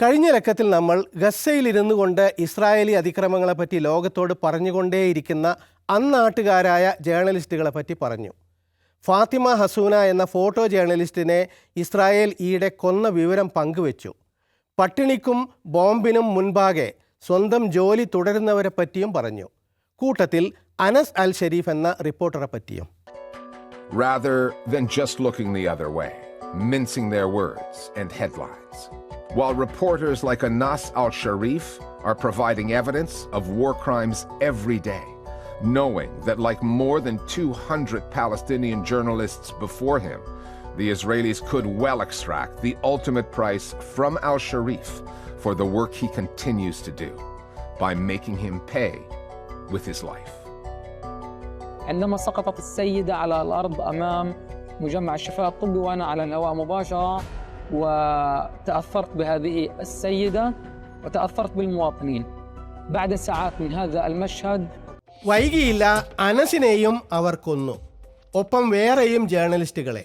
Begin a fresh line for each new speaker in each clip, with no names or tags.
കഴിഞ്ഞ ലക്കത്തിൽ നമ്മൾ ഗസയിലിരുന്നു കൊണ്ട് ഇസ്രായേലി അതിക്രമങ്ങളെപ്പറ്റി ലോകത്തോട് പറഞ്ഞുകൊണ്ടേയിരിക്കുന്ന അന്നാട്ടുകാരായ ജേർണലിസ്റ്റുകളെ പറ്റി പറഞ്ഞു. ഫാത്തിമ ഹസൂന എന്ന ഫോട്ടോ ജേർണലിസ്റ്റിനെ ഇസ്രായേൽ ഈയിടെ കൊന്ന വിവരം പങ്കുവച്ചു. പട്ടിണിക്കും ബോംബിനും മുൻപാകെ സ്വന്തം ജോലി തുടരുന്നവരെ പറ്റിയും പറഞ്ഞു. കൂട്ടത്തിൽ അനസ് അൽ ഷെരീഫ് എന്ന റിപ്പോർട്ടറെ പറ്റിയും.
Rather than just looking the other way, mincing their words and headlines. While reporters like Anas al Sharif are providing evidence of war crimes every day, knowing that, like more than 200 Palestinian journalists before him, the Israelis could well extract the ultimate price from al Sharif for the work he continues to do by making him pay with his life.
عندما سقطت السيدة على الأرض أمام مجمع الشفاء الطبي وأنا على الهواء مباشرة وتأثرت بهذه السيدة وتأثرت بالمواطنين بعد ساعات من هذا المشهد
വൈകിയില്ല അനസിനെയും അവർ കൊന്നു ഒപ്പം വേറെയും ജേർണലിസ്റ്റുകളെ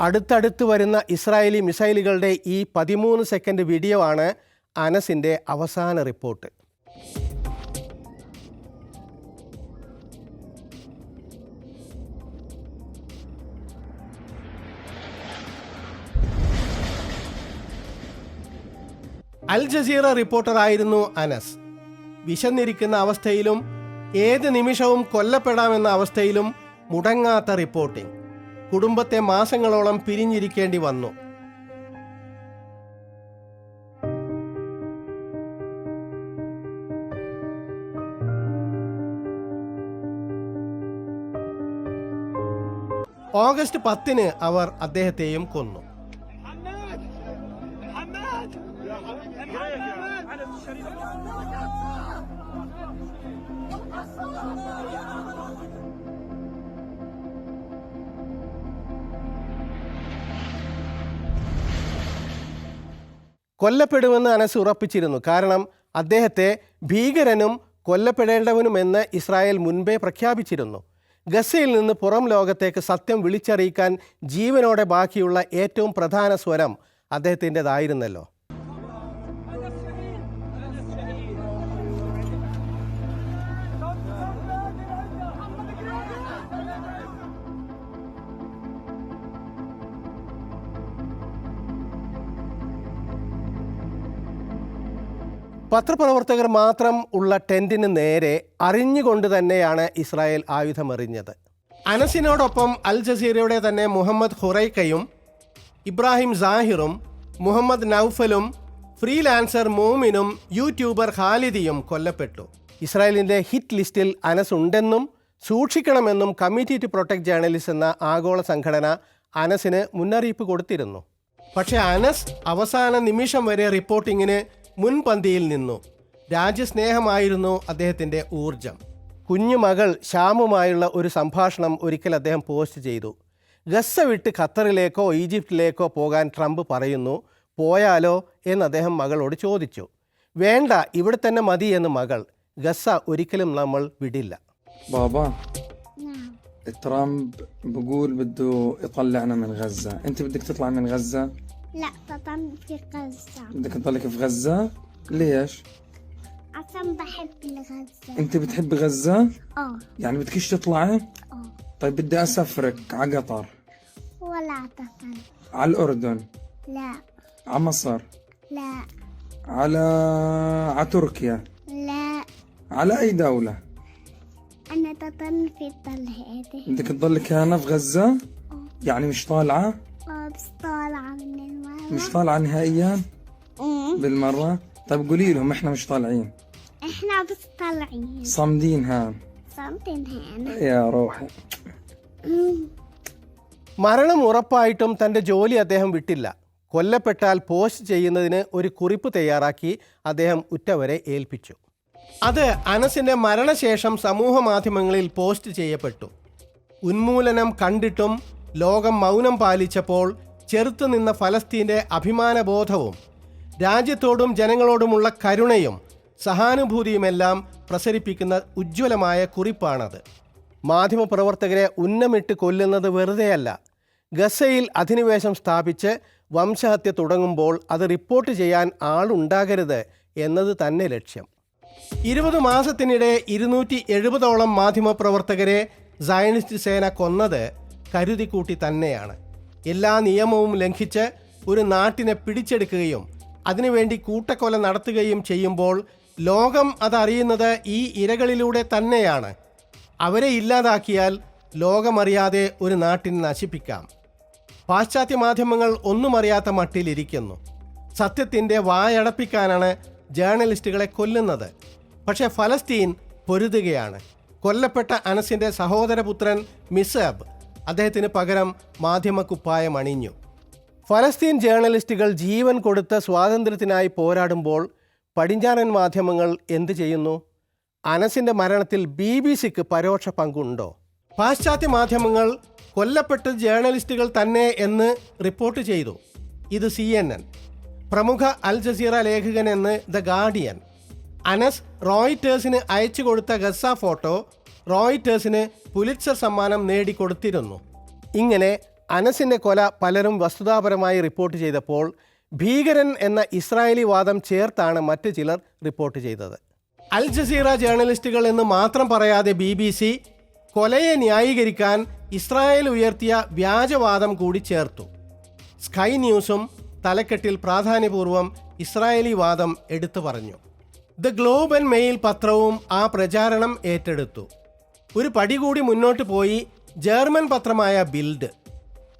അടുത്തടുത്ത് വരുന്ന Israeli മിസൈലുകളുടെ ഈ പതിമൂന്ന് second video ആണ് അനസിൻ്റെ അവസാന റിപ്പോർട്ട് അൽ ജസീറ റിപ്പോർട്ടറായിരുന്നു അനസ്. വിശന്നിരിക്കുന്ന അവസ്ഥയിലും ഏത് നിമിഷവും കൊല്ലപ്പെടാമെന്ന അവസ്ഥയിലും മുടങ്ങാത്ത റിപ്പോർട്ടിംഗ്. കുടുംബത്തെ മാസങ്ങളോളം പിരിഞ്ഞിരിക്കേണ്ടി വന്നു. ഓഗസ്റ്റ് പത്തിന് അവർ അദ്ദേഹത്തെയും കൊന്നു. കൊല്ലപ്പെടുമെന്ന് അനസ് ഉറപ്പിച്ചിരുന്നു. കാരണം അദ്ദേഹത്തെ ഭീകരനും കൊല്ലപ്പെടേണ്ടവനുമെന്ന് ഇസ്രായേൽ മുൻപേ പ്രഖ്യാപിച്ചിരുന്നു. ഗസയിൽ നിന്ന് പുറം ലോകത്തേക്ക് സത്യം വിളിച്ചറിയിക്കാൻ ജീവനോടെ ബാക്കിയുള്ള ഏറ്റവും പ്രധാന സ്വരം അദ്ദേഹത്തിന്റെതായിരുന്നല്ലോ. പത്രപ്രവർത്തകർ മാത്രം ഉള്ള ടെന്റിന് നേരെ അറിഞ്ഞുകൊണ്ട് തന്നെയാണ് ഇസ്രായേൽ ആയുധമെറിഞ്ഞത് അനസിനോടൊപ്പം അൽ ജസീറയുടെ തന്നെ മുഹമ്മദ് ഹുറൈക്കയും ഇബ്രാഹിം സാഹിറും മുഹമ്മദ് നൌഫലും ഫ്രീലാൻസർ മോമിനും യൂട്യൂബർ ഖാലിദിയും കൊല്ലപ്പെട്ടു. ഇസ്രായേലിന്റെ ഹിറ്റ് ലിസ്റ്റിൽ അനസ് ഉണ്ടെന്നും സൂക്ഷിക്കണമെന്നും കമ്മിറ്റി ടു പ്രൊട്ടക്ട് ജേർണലിസ്റ്റ് എന്ന ആഗോള സംഘടന അനസിന് മുന്നറിയിപ്പ് കൊടുത്തിരുന്നു. പക്ഷേ അനസ് അവസാന നിമിഷം വരെ റിപ്പോർട്ടിങ്ങിന് മുൻപന്തിയിൽ നിന്നു രാജ്യസ്നേഹമായിരുന്നു അദ്ദേഹത്തിൻ്റെ ഊർജം കുഞ്ഞുമകൾ ഷ്യാമുമായുള്ള ഒരു സംഭാഷണം ഒരിക്കൽ അദ്ദേഹം പോസ്റ്റ് ചെയ്തു ഗസ വിട്ട് ഖത്തറിലേക്കോ ഈജിപ്തിലേക്കോ പോകാൻ ട്രംപ് പറയുന്നു പോയാലോ എന്ന് അദ്ദേഹം മകളോട് ചോദിച്ചു വേണ്ട ഇവിടെ തന്നെ മതി എന്ന് മകൾ ഗസ ഒരിക്കലും നമ്മൾ വിടില്ല
بابا
نعم
ترامب بقول بده يطلعنا من غزة انت بدك تطلع من غزة
لا في غزة.
بدك تضلك في غزة؟ ليش؟
عشان بحب الغزة.
أنت بتحب غزة؟
آه.
يعني بدكش تطلعي؟
آه.
طيب بدي أسافرك على قطر.
ولا طبعا
على الأردن.
لا.
على مصر.
لا.
على على تركيا.
لا.
على أي دولة؟
أنا طبعا في الطلعة
بدك تضلك هنا في غزة؟ يعني مش طالعة؟
اه بس طالعة من المرة
مش طالعة نهائيا
أمم.
بالمرة طيب قولي لهم احنا مش طالعين
احنا بس طالعين
صامدين هان
صمتين هنا
يا روحي
മരണം ഉറപ്പായിട്ടും തൻ്റെ ജോലി അദ്ദേഹം വിട്ടില്ല കൊല്ലപ്പെട്ടാൽ പോസ്റ്റ് ചെയ്യുന്നതിന് ഒരു കുറിപ്പ് തയ്യാറാക്കി അദ്ദേഹം ഉറ്റവരെ ഏൽപ്പിച്ചു അത് അനസിൻ്റെ മരണശേഷം സമൂഹ മാധ്യമങ്ങളിൽ പോസ്റ്റ് ചെയ്യപ്പെട്ടു ഉന്മൂലനം കണ്ടിട്ടും ലോകം മൗനം പാലിച്ചപ്പോൾ ചെറുത്തുനിന്ന ഫലസ്തീന്റെ അഭിമാനബോധവും രാജ്യത്തോടും ജനങ്ങളോടുമുള്ള കരുണയും സഹാനുഭൂതിയുമെല്ലാം പ്രസരിപ്പിക്കുന്ന ഉജ്ജ്വലമായ കുറിപ്പാണത്. മാധ്യമപ്രവർത്തകരെ ഉന്നമിട്ട് കൊല്ലുന്നത് വെറുതെയല്ല. ഗസയിൽ അധിനിവേശം സ്ഥാപിച്ച് വംശഹത്യ തുടങ്ങുമ്പോൾ അത് റിപ്പോർട്ട് ചെയ്യാൻ ആളുണ്ടാകരുത് എന്നത് തന്നെ ലക്ഷ്യം. ഇരുപത് മാസത്തിനിടെ ഇരുന്നൂറ്റി എഴുപതോളം മാധ്യമപ്രവർത്തകരെ സയനിസ്റ്റ് സേന കൊന്നത് കരുതിക്കൂട്ടി തന്നെയാണ്. എല്ലാ നിയമവും ലംഘിച്ച് ഒരു നാട്ടിനെ പിടിച്ചെടുക്കുകയും അതിനുവേണ്ടി കൂട്ടക്കൊല നടത്തുകയും ചെയ്യുമ്പോൾ ലോകം അതറിയുന്നത് ഈ ഇരകളിലൂടെ തന്നെയാണ്. അവരെ ഇല്ലാതാക്കിയാൽ ലോകമറിയാതെ ഒരു നാട്ടിനെ നശിപ്പിക്കാം. പാശ്ചാത്യ മാധ്യമങ്ങൾ ഒന്നും അറിയാത്ത മട്ടിലിരിക്കുന്നു സത്യത്തിന്റെ വായടപ്പിക്കാനാണ് ജേർണലിസ്റ്റുകളെ കൊല്ലുന്നത്. പക്ഷേ ഫലസ്തീൻ പൊരുതുകയാണ്. കൊല്ലപ്പെട്ട അനസിന്റെ സഹോദരപുത്രൻ മിസബ് അദ്ദേഹത്തിന് പകരം മാധ്യമക്കുപ്പായം അണിഞ്ഞു. ഫലസ്തീൻ ജേർണലിസ്റ്റുകൾ ജീവൻ കൊടുത്ത സ്വാതന്ത്ര്യത്തിനായി പോരാടുമ്പോൾ പടിഞ്ഞാറൻ മാധ്യമങ്ങൾ എന്ത് ചെയ്യുന്നു? അനസിന്റെ മരണത്തിൽ ബി ബി സിക്ക് പരോക്ഷ പങ്കുണ്ടോ? പാശ്ചാത്യ മാധ്യമങ്ങൾ കൊല്ലപ്പെട്ട ജേർണലിസ്റ്റുകൾ തന്നെ എന്ന് റിപ്പോർട്ട് ചെയ്തു. ഇത് സി എൻ എൻ. പ്രമുഖ അൽ ജസീറ ലേഖകൻ എന്ന് ദ ഗാർഡിയൻ. അനസ് റോയിറ്റേഴ്സിന് അയച്ചു കൊടുത്ത ഗസ ഫോട്ടോ റോയിറ്റേഴ്സിന് പുലിറ്റ്സർ സമ്മാനം നേടിക്കൊടുത്തിരുന്നു. ഇങ്ങനെ അനസിന്റെ കൊല പലരും വസ്തുതാപരമായി റിപ്പോർട്ട് ചെയ്തപ്പോൾ ഭീകരൻ എന്ന ഇസ്രായേലി വാദം ചേർത്താണ് മറ്റ് ചിലർ റിപ്പോർട്ട് ചെയ്തത്. അൽ ജസീറ ജേർണലിസ്റ്റുകൾ എന്ന് മാത്രം പറയാതെ ബി ബി സി കൊലയെ ന്യായീകരിക്കാൻ ഇസ്രായേൽ ഉയർത്തിയ വ്യാജവാദം കൂടി ചേർത്തു. സ്കൈ ന്യൂസും തലക്കെട്ടിൽ പ്രാധാന്യപൂർവം ഇസ്രായേലി വാദം എടുത്തു പറഞ്ഞു. ദ ഗ്ലോബൽ മെയിൽ പത്രവും ആ പ്രചാരണം ഏറ്റെടുത്തു. ഒരു പടി കൂടി മുന്നോട്ട് പോയി ജർമ്മൻ പത്രമായ ബിൽഡ്.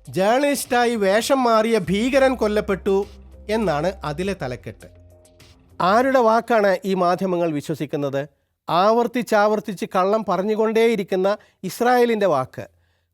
ജേർണലിസ്റ്റായി വേഷം മാറിയ ഭീകരൻ കൊല്ലപ്പെട്ടു എന്നാണ് അതിലെ തലക്കെട്ട്. ആരുടെ വാക്കാണ് ഈ മാധ്യമങ്ങൾ വിശ്വസിക്കുന്നത്? ആവർത്തിച്ചാവർത്തിച്ച് കള്ളം പറഞ്ഞുകൊണ്ടേയിരിക്കുന്ന ഇസ്രായേലിന്റെ വാക്ക്.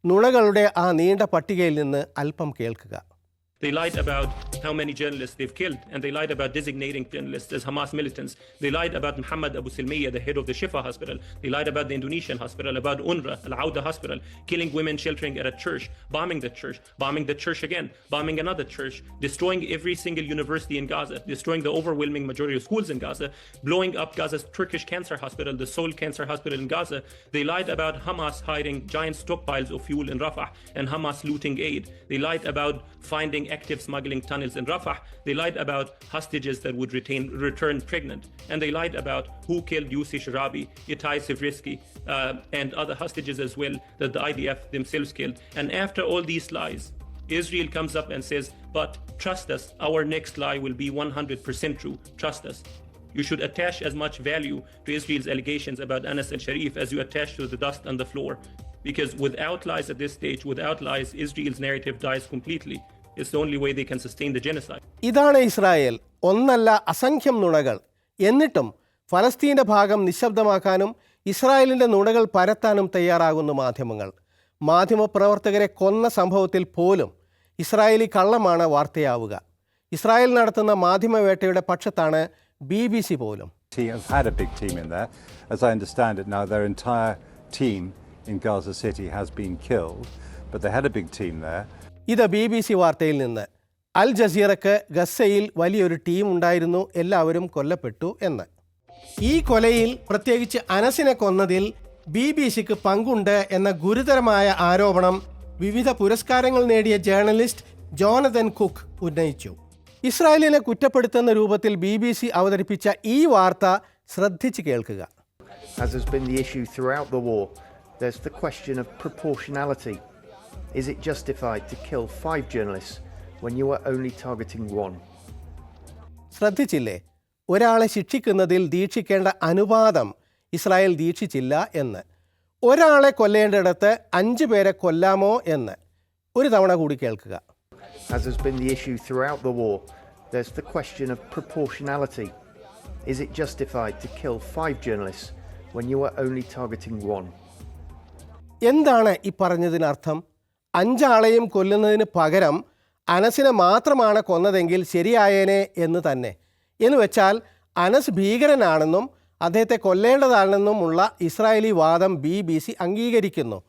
നുണകളുടെ ആ നീണ്ട പട്ടികയിൽ നിന്ന് അല്പം കേൾക്കുക.
They lied about how many journalists they've killed, and they lied about designating journalists as Hamas militants. They lied about Muhammad Abu Silmiya, the head of the Shifa hospital. They lied about the Indonesian hospital, about UNRWA, Al Auda hospital, killing women sheltering at a church, bombing the church, bombing the church again, bombing another church, destroying every single university in Gaza, destroying the overwhelming majority of schools in Gaza, blowing up Gaza's Turkish cancer hospital, the sole cancer hospital in Gaza. They lied about Hamas hiding giant stockpiles of fuel in Rafah and Hamas looting aid. They lied about finding active smuggling tunnels in Rafah. They lied about hostages that would retain, return pregnant. And they lied about who killed Yussi Sharabi, Itai Sivrisky, uh, and other hostages as well that the IDF themselves killed. And after all these lies, Israel comes up and says, But trust us, our next lie will be 100% true. Trust us. You should attach as much value to Israel's allegations about Anas and Sharif as you attach to the dust on the floor. Because without lies at this stage, without lies, Israel's narrative dies completely. It's the only way they can sustain the genocide.
ഇതാണ് Israel ഒന്നല്ല അസംഖ്യം നുണകൾ എന്നിട്ടും ഫലസ്തീന്റെ ഭാഗം നിശബ്ദമാക്കാനും ഇസ്രായേലിന്റെ നുണകൾ പരത്താനും തയ്യാറാകുന്നു മാധ്യമങ്ങൾ മാധ്യമപ്രവർത്തകരെ കൊന്ന സംഭവത്തിൽ പോലും ഇസ്രായേലി കള്ളമാണ് വാർത്തയാവുക ഇസ്രായേൽ നടത്തുന്ന മാധ്യമവേട്ടയുടെ പക്ഷത്താണ് ബി ബി സി പോലും
team have had a big team in there. As I understand it now, their entire team in Gaza City has been killed, but they had a big team there.
ഇത് B B C വാർത്തയിൽ നിന്ന്. അൽ ജസീറക്ക് ഗസയിൽ വലിയൊരു team ഉണ്ടായിരുന്നു എല്ലാവരും കൊല്ലപ്പെട്ടു എന്ന്. ഈ കൊലയിൽ പ്രത്യേകിച്ച് അനസിനെ കൊന്നതിൽ ബി ബി സിക്ക് പങ്കുണ്ട് എന്ന ഗുരുതരമായ ആരോപണം വിവിധ പുരസ്കാരങ്ങൾ നേടിയ ജേർണലിസ്റ്റ് ജോനതൻ കുക്ക് ഉന്നയിച്ചു. ഇസ്രായേലിനെ കുറ്റപ്പെടുത്തുന്ന രൂപത്തിൽ ബി ബി സി അവതരിപ്പിച്ച ഈ വാർത്ത ശ്രദ്ധിച്ച് കേൾക്കുക.
As has been the issue throughout the war, there's the question of proportionality. Is it justified to kill five journalists when you are only targeting one?
ശ്രദ്ധിച്ചില്ലേ ഒരാളെ ശിക്ഷിക്കുന്നതിൽ ദീക്ഷിക്കേണ്ട അനുപാതം ഇസ്രായേൽ ദീക്ഷിച്ചില്ല എന്ന് ഒരാളെ കൊല്ലേണ്ടിടത്ത് അഞ്ച് പേരെ കൊല്ലാമോ എന്ന് ഒരു തവണ കൂടി കേൾക്കുക
As has been the issue throughout the war, there's the question of proportionality. Is it justified to kill five journalists when you are only targeting one?
എന്താണ് ഈ പറഞ്ഞതിനർത്ഥം അഞ്ചാളെയും കൊല്ലുന്നതിന് പകരം അനസിനെ മാത്രമാണ് കൊന്നതെങ്കിൽ ശരിയായേനെ എന്ന് തന്നെ എന്ന് വെച്ചാൽ അനസ് ഭീകരനാണെന്നും അദ്ദേഹത്തെ കൊല്ലേണ്ടതാണെന്നുമുള്ള ഇസ്രായേലി വാദം ബി ബി സി അംഗീകരിക്കുന്നു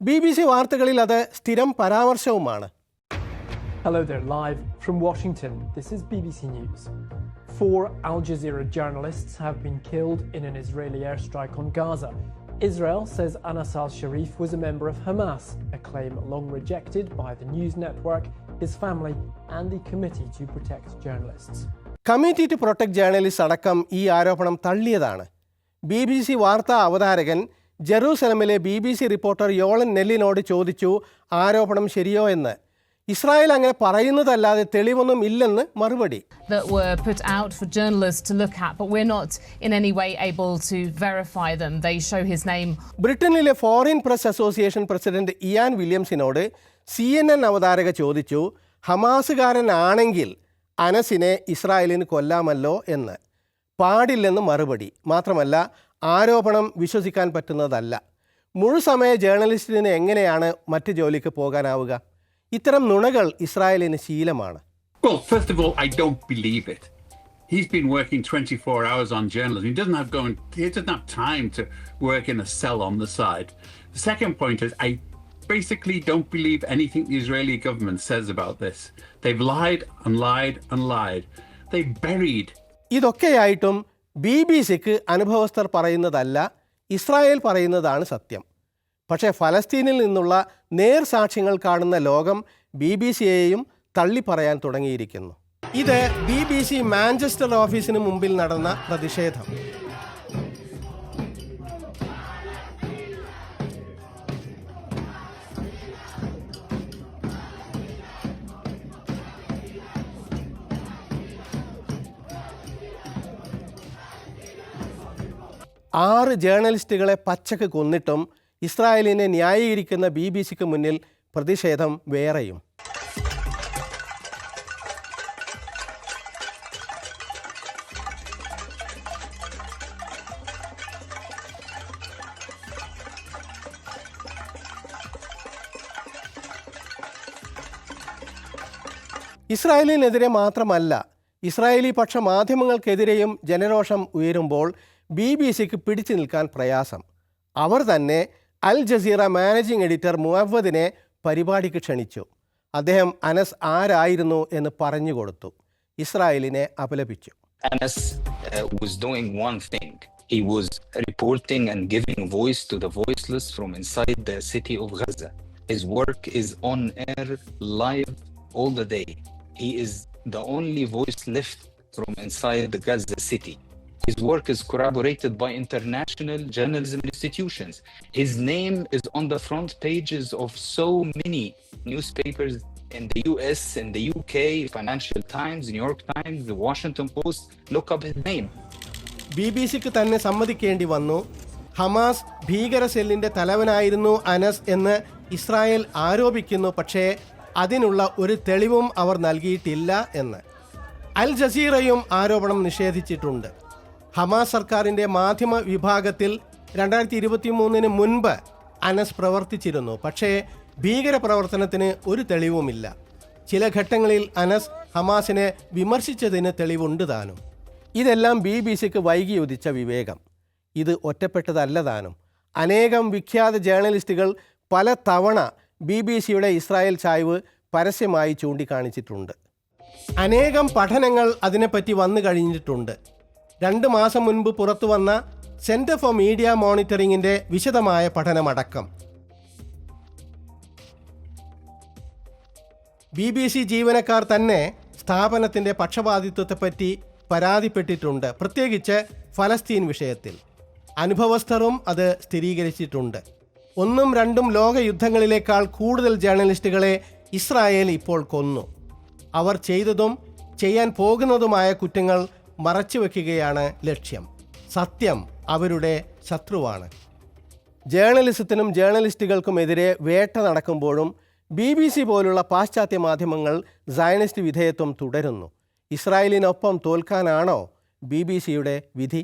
ബി ബി സി വാർത്തകളിൽ അത് സ്ഥിരം പരാമർശവുമാണ്
Hello there, live from Washington. This is BBC News. Four Al Jazeera journalists have been killed in an Israeli airstrike on Gaza. Israel says Anas al Sharif was a member of Hamas, a claim long rejected by the news network his family, and the Committee to Protect Journalists.
Committee to protect journalist അടക്കം ഈ ആരോപണം തള്ളിയതാണ് B B C വാർത്താ അവതാരകൻ ജെറൂസലമിലെ B B C reporter Yolande നെല്ലിനോട് ചോദിച്ചു ആരോപണം ശരിയോ എന്ന് ഇസ്രായേൽ അങ്ങനെ പറയുന്നതല്ലാതെ തെളിവൊന്നും ഇല്ലെന്ന് മറുപടി.
That were put out for journalists to look at, but we're not in any way able to verify them. They show his name.
ബ്രിട്ടനിലെ foreign press association president Ian വില്യംസിനോട് C N N അവതാരക ചോദിച്ചു ഹമാസുകാരനാണെങ്കിൽ അനസിനെ ഇസ്രായേലിന് കൊല്ലാമല്ലോ എന്ന്. പാടില്ലെന്ന് മറുപടി. മാത്രമല്ല ആരോപണം വിശ്വസിക്കാൻ പറ്റുന്നതല്ല. മുഴുസമയ ജേർണലിസ്റ്റിന് എങ്ങനെയാണ് മറ്റ് ജോലിക്ക് പോകാനാവുക? ഇത്തരം നുണകൾ ഇസ്രായേലിന് ശീലമാണ്
Well, first of all, I don't believe it. He's been working 24 hours on journalism. He doesn't have going. He doesn't have time to work in a cell on the side. The second point is, I basically don't believe anything the Israeli government says about this. They've lied and lied and lied. They buried
ഇതൊക്കെയായിട്ടും B B സിക്ക് അനുഭവസ്ഥർ പറയുന്നതല്ല Israel പറയുന്നതാണ് സത്യം പക്ഷേ ഫലസ്തീനിൽ നിന്നുള്ള നേർ സാക്ഷ്യങ്ങൾ കാണുന്ന ലോകം ബി ബി സിയെയും തള്ളിപ്പറയാൻ തുടങ്ങിയിരിക്കുന്നു. ഇത് ബി ബി സി മാഞ്ചസ്റ്റർ ഓഫീസിന് മുമ്പിൽ നടന്ന പ്രതിഷേധം. ആറ് ജേർണലിസ്റ്റുകളെ പച്ചക്ക് കൊന്നിട്ടും ഇസ്രായേലിനെ ന്യായീകരിക്കുന്ന ബി ബി സിക്ക് മുന്നിൽ പ്രതിഷേധം വേറെയും. ഇസ്രായേലിനെതിരെ മാത്രമല്ല ഇസ്രായേലി പക്ഷ മാധ്യമങ്ങൾക്കെതിരെയും ജനരോഷം ഉയരുമ്പോൾ ബി ബി സിക്ക് പിടിച്ചു നിൽക്കാൻ പ്രയാസം. അവർ തന്നെ അൽ ജസീറ മാനേജിംഗ് എഡിറ്റർ മുഹമ്മദിനെ പരിപാടിക്ക് ക്ഷണിച്ചു അദ്ദേഹം അനസ് ആരായിരുന്നു എന്ന് പറഞ്ഞു കൊടുത്തു ഇസ്രായേലിനെ അപലപിച്ചു
Anas uh, was doing one. He was reporting and giving voice to the voiceless from inside the city of Gaza. His work is on air live all the day. He is the only voice left from inside the Gaza city. His work is corroborated by international journalism institutions. His name is on the front pages of so many newspapers in the US, in the UK, Financial Times, New York Times, the Washington Post. Look up his name.
B B സിക്ക് തന്നെ സമ്മതിക്കേണ്ടി വന്നു Hamas ഭീകര സെല്ലിന്റെ തലവനായിരുന്നു അനസ് എന്ന് Israel ആരോപിക്കുന്നു പക്ഷേ അതിനുള്ള ഒരു തെളിവും അവർ നൽകിയിട്ടില്ല എന്ന് അൽ ജസീറയും ആരോപണം നിഷേധിച്ചിട്ടുണ്ട് ഹമാസ് സർക്കാരിന്റെ മാധ്യമ വിഭാഗത്തിൽ രണ്ടായിരത്തി ഇരുപത്തി മൂന്നിന് മുൻപ് അനസ് പ്രവർത്തിച്ചിരുന്നു. പക്ഷേ ഭീകര പ്രവർത്തനത്തിന് ഒരു തെളിവുമില്ല. ചില ഘട്ടങ്ങളിൽ അനസ് ഹമാസിനെ വിമർശിച്ചതിന് തെളിവുണ്ട് താനും. ഇതെല്ലാം ബി ബി സിക്ക് വൈകി ഉദിച്ച വിവേകം. ഇത് ഒറ്റപ്പെട്ടതല്ല താനും. അനേകം വിഖ്യാത ജേർണലിസ്റ്റുകൾ പല തവണ ബി ബി സിയുടെ ഇസ്രായേൽ ചായ്വ് പരസ്യമായി ചൂണ്ടിക്കാണിച്ചിട്ടുണ്ട്. അനേകം പഠനങ്ങൾ അതിനെപ്പറ്റി വന്നു കഴിഞ്ഞിട്ടുണ്ട്. രണ്ട് മാസം മുൻപ് പുറത്തു വന്ന സെന്റർ ഫോർ മീഡിയ മോണിറ്ററിംഗിന്റെ വിശദമായ പഠനമടക്കം. ബി ബി സി ജീവനക്കാർ തന്നെ സ്ഥാപനത്തിന്റെ പക്ഷപാതിത്വത്തെപ്പറ്റി പരാതിപ്പെട്ടിട്ടുണ്ട്. പ്രത്യേകിച്ച് ഫലസ്തീൻ വിഷയത്തിൽ. അനുഭവസ്ഥറും അത് സ്ഥിരീകരിച്ചിട്ടുണ്ട്. ഒന്നും രണ്ടും ലോക യുദ്ധങ്ങളിലേക്കാൾ കൂടുതൽ ജേർണലിസ്റ്റുകളെ ഇസ്രായേൽ ഇപ്പോൾ കൊന്നു. അവർ ചെയ്തതും ചെയ്യാൻ പോകുന്നതുമായ കുറ്റങ്ങൾ മറച്ചുവെക്കുകയാണ് ലക്ഷ്യം. സത്യം അവരുടെ ശത്രുവാണ്. ജേർണലിസത്തിനും ജേർണലിസ്റ്റുകൾക്കുമെതിരെ വേട്ട നടക്കുമ്പോഴും ബി ബി സി പോലുള്ള പാശ്ചാത്യ മാധ്യമങ്ങൾ സയനിസ്റ്റ് വിധേയത്വം തുടരുന്നു. ഇസ്രായേലിനൊപ്പം തോൽക്കാനാണോ ബി ബി സിയുടെ വിധി?